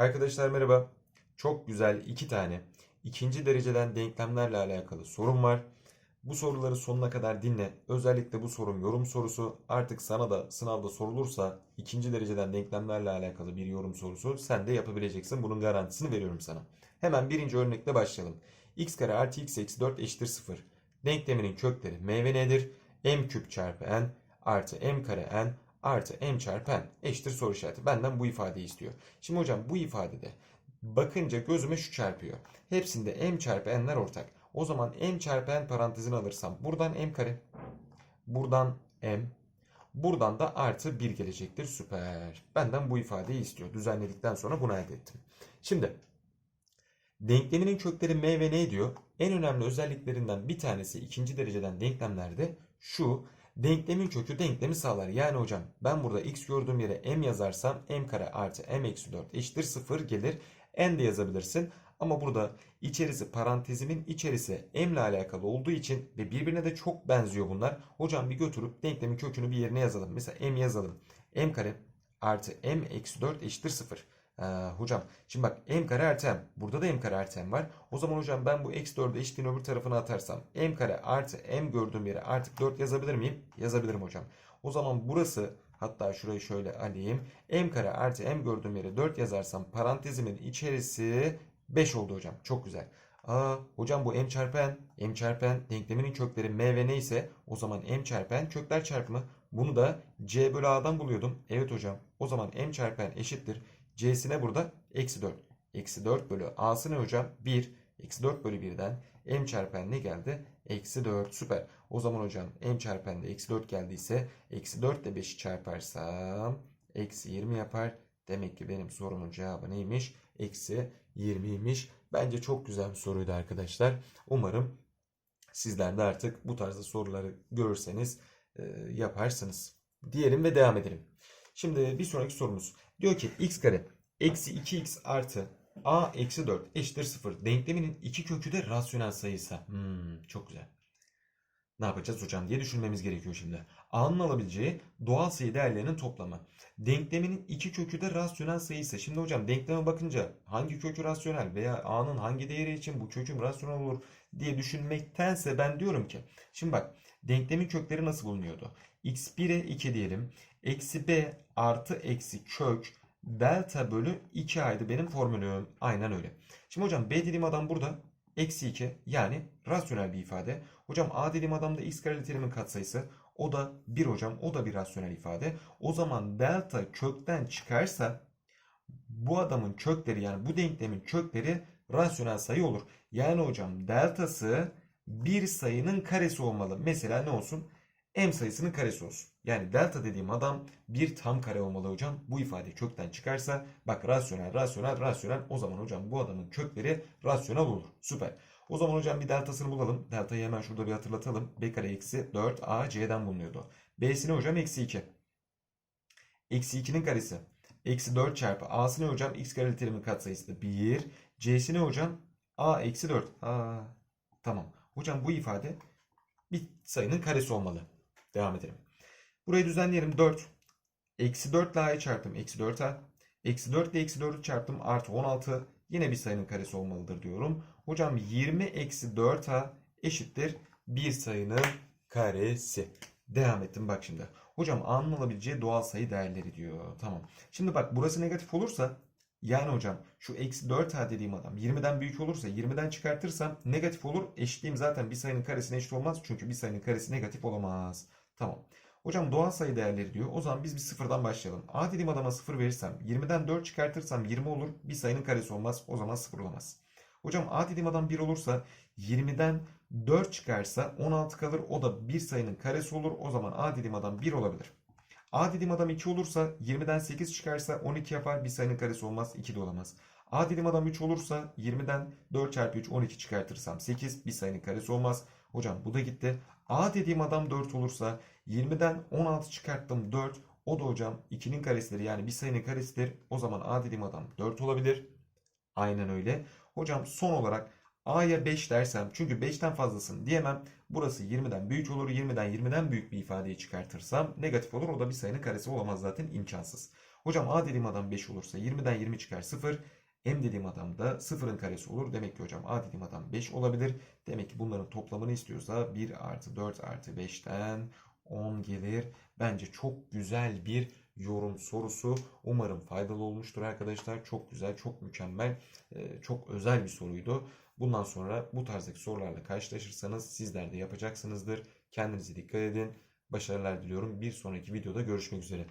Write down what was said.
Arkadaşlar merhaba. Çok güzel iki tane ikinci dereceden denklemlerle alakalı sorum var. Bu soruları sonuna kadar dinle. Özellikle bu sorum yorum sorusu. Artık sana da sınavda sorulursa ikinci dereceden denklemlerle alakalı bir yorum sorusu sen de yapabileceksin. Bunun garantisini veriyorum sana. Hemen birinci örnekle başlayalım. x kare artı x eksi 4 eşittir 0. Denkleminin kökleri m ve n'dir. m küp çarpı n artı m kare n artı m çarpı n eşittir soru işareti. Benden bu ifadeyi istiyor. Şimdi hocam bu ifadede bakınca gözüme şu çarpıyor. Hepsinde m çarpı n'ler ortak. O zaman m çarpı n parantezini alırsam buradan m kare, buradan m, buradan da artı 1 gelecektir. Süper. Benden bu ifadeyi istiyor. Düzenledikten sonra bunu elde ettim. Şimdi denkleminin kökleri m ve n diyor. En önemli özelliklerinden bir tanesi ikinci dereceden denklemlerde şu. Denklemin kökü denklemi sağlar. Yani hocam ben burada x gördüğüm yere m yazarsam m kare artı m eksi 4 eşittir 0 gelir. n de yazabilirsin. Ama burada içerisi parantezimin içerisi m ile alakalı olduğu için ve birbirine de çok benziyor bunlar. Hocam bir götürüp denklemin kökünü bir yerine yazalım. Mesela m yazalım. m kare artı m eksi 4 eşittir 0. Ha, hocam şimdi bak m kare artı m. Burada da m kare artı m var. O zaman hocam ben bu eksi 4'ü eşitliğin öbür tarafına atarsam m kare artı m gördüğüm yere artık 4 yazabilir miyim? Yazabilirim hocam. O zaman burası hatta şurayı şöyle alayım. m kare artı m gördüğüm yere 4 yazarsam parantezimin içerisi 5 oldu hocam. Çok güzel. Aa, hocam bu m çarpı n. m çarpı n denkleminin kökleri m ve n ise o zaman m çarpı n kökler çarpımı. Bunu da c bölü a'dan buluyordum. Evet hocam. O zaman m çarpı n eşittir. C'sine burada eksi 4. Eksi 4 bölü a'sı ne hocam? 1. Eksi 4 bölü 1'den m çarpı n ne geldi? Eksi 4. Süper. O zaman hocam m çarpı n de eksi 4 geldiyse eksi 4 ile 5'i çarparsam eksi 20 yapar. Demek ki benim sorumun cevabı neymiş? Eksi 20'ymiş. Bence çok güzel bir soruydu arkadaşlar. Umarım sizler de artık bu tarzda soruları görürseniz yaparsınız. Diyelim ve devam edelim. Şimdi bir sonraki sorumuz. Diyor ki x kare eksi 2x artı a eksi 4 eşittir 0. Denkleminin iki kökü de rasyonel sayısı. Hmm, çok güzel. Ne yapacağız hocam diye düşünmemiz gerekiyor şimdi. A'nın alabileceği doğal sayı değerlerinin toplamı. Denkleminin iki kökü de rasyonel sayısı. Şimdi hocam denkleme bakınca hangi kökü rasyonel veya A'nın hangi değeri için bu köküm rasyonel olur diye düşünmektense ben diyorum ki. Şimdi bak denklemin kökleri nasıl bulunuyordu? x1'e 2 diyelim. Eksi b artı eksi kök delta bölü 2a'ydı benim formülüm. Aynen öyle. Şimdi hocam b dediğim adam burada. Eksi 2 yani rasyonel bir ifade. Hocam a dediğim adamda x kareli terimin katsayısı. O da 1 hocam. O da bir rasyonel ifade. O zaman delta kökten çıkarsa bu adamın kökleri yani bu denklemin kökleri rasyonel sayı olur. Yani hocam deltası bir sayının karesi olmalı. Mesela ne olsun? M sayısının karesi olsun. Yani delta dediğim adam bir tam kare olmalı hocam. Bu ifade kökten çıkarsa bak rasyonel, rasyonel, rasyonel. O zaman hocam bu adamın kökleri rasyonel olur. Süper. O zaman hocam bir deltasını bulalım. Deltayı hemen şurada bir hatırlatalım. b kare eksi 4 a c'den bulunuyordu. b'sine hocam eksi 2. Eksi 2'nin karesi. Eksi 4 çarpı a'sı ne hocam? x kareli terimin katsayısı da 1. c'si ne hocam? a eksi 4. Aa, tamam. Hocam bu ifade bir sayının karesi olmalı. Devam edelim. Burayı düzenleyelim. 4. Eksi 4 ile a'yı çarptım. Eksi 4a. Eksi 4 ile eksi 4'ü çarptım. Artı 16. Yine bir sayının karesi olmalıdır diyorum. Hocam 20 eksi 4a eşittir bir sayının karesi. Devam ettim bak şimdi. Hocam a'nın alabileceği doğal sayı değerleri diyor. Tamam. Şimdi bak burası negatif olursa yani hocam şu eksi 4a dediğim adam 20'den büyük olursa 20'den çıkartırsam negatif olur. Eşitliğim zaten bir sayının karesine eşit olmaz. Çünkü bir sayının karesi negatif olamaz. Tamam. Hocam doğal sayı değerleri diyor. O zaman biz bir sıfırdan başlayalım. A dediğim adama sıfır verirsem 20'den 4 çıkartırsam 20 olur. Bir sayının karesi olmaz. O zaman sıfır olamaz. Hocam A dediğim adam 1 olursa 20'den 4 çıkarsa 16 kalır. O da bir sayının karesi olur. O zaman A dediğim adam 1 olabilir. A dediğim adam 2 olursa 20'den 8 çıkarsa 12 yapar. Bir sayının karesi olmaz. 2 de olamaz. A dediğim adam 3 olursa 20'den 4 çarpı 3 12 çıkartırsam 8 bir sayının karesi olmaz. Hocam bu da gitti. A dediğim adam 4 olursa 20'den 16 çıkarttım 4. O da hocam 2'nin karesidir yani bir sayının karesidir. O zaman A dediğim adam 4 olabilir. Aynen öyle. Hocam son olarak A'ya 5 dersem çünkü 5'ten fazlasını diyemem. Burası 20'den büyük olur. 20'den 20'den büyük bir ifadeyi çıkartırsam negatif olur. O da bir sayının karesi olamaz zaten imkansız. Hocam A dediğim adam 5 olursa 20'den 20 çıkar 0. M dediğim adam da 0'ın karesi olur. Demek ki hocam A dediğim adam 5 olabilir. Demek ki bunların toplamını istiyorsa 1 artı 4 artı 5'ten 10 gelir. Bence çok güzel bir yorum sorusu. Umarım faydalı olmuştur arkadaşlar. Çok güzel, çok mükemmel, e, çok özel bir soruydu. Bundan sonra bu tarzdaki sorularla karşılaşırsanız sizler de yapacaksınızdır. Kendinize dikkat edin. Başarılar diliyorum. Bir sonraki videoda görüşmek üzere.